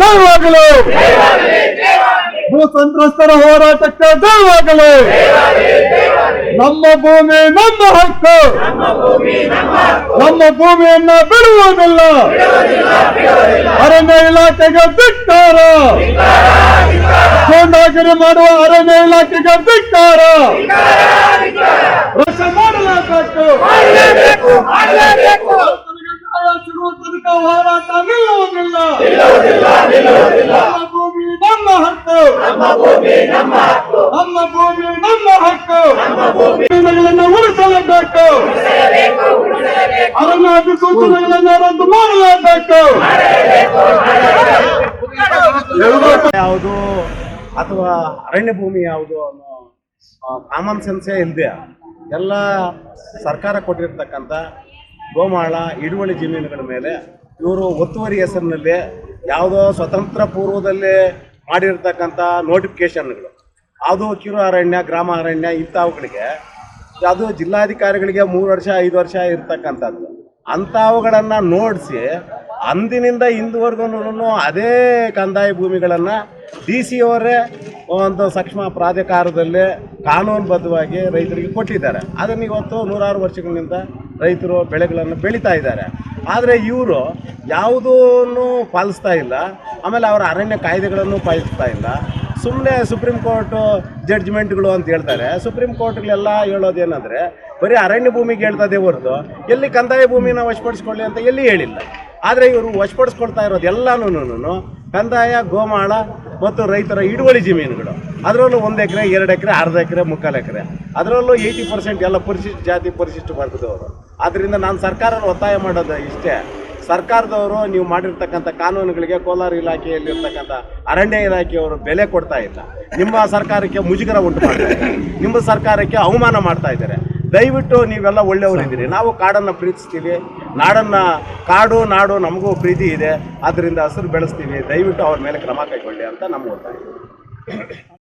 ಜಯವಾಗಲು ಭೂ ಸಂತ್ರಸ್ತರ ಹೋರಾಟಕ್ಕೆ ಜಯವಾಗಲು ನಮ್ಮ ಭೂಮಿ ನಮ್ಮ ಹಕ್ಕು. ನಮ್ಮ ಭೂಮಿಯನ್ನ ಬಿಡುವುದಿಲ್ಲ. ಅರಣ್ಯ ಇಲಾಖೆಗೆ ಬಿಟ್ಟಾರ ಗೂಂಡಾಗಿರಿ ಮಾಡುವ ಅರಣ್ಯ ಇಲಾಖೆಗೆ ಬಿಟ್ಟಾರ ರಕ್ಷ ಮಾಡಲೇಬೇಕು ಹೋರಾಟ ನಿಲ್ಲುವುದಿಲ್ಲ ನಮ್ಮ ಭೂಮಿ ನಮ್ಮ ಹಕ್ಕು. ನಮ್ಮ ಭೂಮಿ ನಮ್ಮ ಹಕ್ಕು. ಅರಣ್ಯಗಳನ್ನು ಉಳಿಸಲೇಬೇಕು. ಅರಣ್ಯ ಸೂಚನೆಗಳನ್ನು ರದ್ದು ಮಾಡಲೇಬೇಕು. ಯಾವುದು ಅಥವಾ ಅರಣ್ಯ ಭೂಮಿ ಯಾವುದು ಅನ್ನೋ ಕಾಮನ್ ಸೆನ್ಸೇ ಇಲ್ಲದೆ ಎಲ್ಲ ಸರ್ಕಾರ ಕೊಟ್ಟಿರ್ತಕ್ಕಂಥ ಗೋಮಾಳ ಹಿಡುವಳಿ ಜಮೀನುಗಳ ಮೇಲೆ ಇವರು ಒತ್ತುವರಿ ಹೆಸರಿನಲ್ಲಿ ಯಾವುದೋ ಸ್ವತಂತ್ರ ಪೂರ್ವದಲ್ಲಿ ಮಾಡಿರ್ತಕ್ಕಂಥ ನೋಟಿಫಿಕೇಶನ್ಗಳು ಅದು ಕಿರು ಅರಣ್ಯ ಗ್ರಾಮ ಅರಣ್ಯ ಇಂಥವುಗಳಿಗೆ, ಅದು ಜಿಲ್ಲಾಧಿಕಾರಿಗಳಿಗೆ ಮೂರು ವರ್ಷ, ಐದು ವರ್ಷ ಇರ್ತಕ್ಕಂಥದ್ದು. ಅಂಥವುಗಳನ್ನು ನೋಡಿಸಿ ಅಂದಿನಿಂದ ಇಂದುವರೆಗೂ ಅದೇ ಕಂದಾಯ ಭೂಮಿಗಳನ್ನು ಡಿ ಸಿ ಅವರೇ ಒಂದು ಸಕ್ಷಮ ಪ್ರಾಧಿಕಾರದಲ್ಲಿ ಕಾನೂನುಬದ್ಧವಾಗಿ ರೈತರಿಗೆ ಕೊಟ್ಟಿದ್ದಾರೆ. ಅದನ್ನು ಇವತ್ತು ನೂರಾರು ವರ್ಷಗಳಿಂದ ರೈತರು ಬೆಳೆಗಳನ್ನು ಬೆಳೀತಾ ಇದ್ದಾರೆ. ಆದರೆ ಇವರು ಯಾವುದೂ ಪಾಲಿಸ್ತಾ ಇಲ್ಲ. ಆಮೇಲೆ ಅವರ ಅರಣ್ಯ ಕಾಯ್ದೆಗಳನ್ನು ಪಾಲಿಸ್ತಾ ಇಲ್ಲ. ಸುಮ್ಮನೆ ಸುಪ್ರೀಂ ಕೋರ್ಟು ಜಡ್ಜ್ಮೆಂಟ್ಗಳು ಅಂತ ಹೇಳ್ತಾರೆ. ಸುಪ್ರೀಂ ಕೋರ್ಟ್ಗಳೆಲ್ಲ ಹೇಳೋದೇನೆಂದರೆ, ಬರೀ ಅರಣ್ಯ ಭೂಮಿಗೆ ಹೇಳ್ತದೆ ಹೊರತು ಎಲ್ಲಿ ಕಂದಾಯ ಭೂಮಿನ ವಶಪಡಿಸ್ಕೊಳ್ಳಿ ಅಂತ ಎಲ್ಲಿ ಹೇಳಿಲ್ಲ. ಆದರೆ ಇವರು ವಶಪಡಿಸ್ಕೊಳ್ತಾ ಇರೋದು ಎಲ್ಲನೂ ಕಂದಾಯ, ಗೋಮಾಳ ಮತ್ತು ರೈತರ ಹಿಡುವಳಿ ಜಮೀನುಗಳು. ಅದರಲ್ಲೂ ಒಂದು ಎಕರೆ, ಎರಡು ಎಕರೆ, ಅರ್ಧ ಎಕರೆ, ಮುಕ್ಕಾಲು ಎಕರೆ. ಅದರಲ್ಲೂ ಏಯ್ಟಿ ಪರ್ಸೆಂಟ್ ಎಲ್ಲ ಪರಿಶಿಷ್ಟ ಜಾತಿ ಪರಿಶಿಷ್ಟ ವರ್ಗದವರು ಆದ್ದರಿಂದ ನಾನು ಸರ್ಕಾರ ಒತ್ತಾಯ ಮಾಡೋದು ಇಷ್ಟೇ. ಸರ್ಕಾರದವರು ನೀವು ಮಾಡಿರ್ತಕ್ಕಂಥ ಕಾನೂನುಗಳಿಗೆ ಕೋಲಾರ ಇಲಾಖೆಯಲ್ಲಿರ್ತಕ್ಕಂಥ ಅರಣ್ಯ ಇಲಾಖೆಯವರು ಬೆಲೆ ಕೊಡ್ತಾ ಇಲ್ಲ. ನಿಮ್ಮ ಸರ್ಕಾರಕ್ಕೆ ಮುಜುಗರ ಉಂಟು ಮಾಡ್ತಾ ನಿಮ್ಮ ಸರ್ಕಾರಕ್ಕೆ ಅವಮಾನ ಮಾಡ್ತಾ ಇದ್ದಾರೆ. ದಯವಿಟ್ಟು ನೀವೆಲ್ಲ ಒಳ್ಳೆಯವರಿದ್ದೀರಿ ನಾವು ಕಾಡನ್ನು ಪ್ರೀತಿಸ್ತೀವಿ. ನಾಡನ್ನು, ಕಾಡು, ನಾಡು ನಮಗೂ ಪ್ರೀತಿ ಇದೆ. ಆದ್ದರಿಂದ ಹಸಿರು ಬೆಳೆಸ್ತೀವಿ. ದಯವಿಟ್ಟು ಅವ್ರ ಮೇಲೆ ಕ್ರಮ ಕೈಗೊಳ್ಳಿ ಅಂತ ನಮ್ಗೆ ಒತ್ತಾಯ.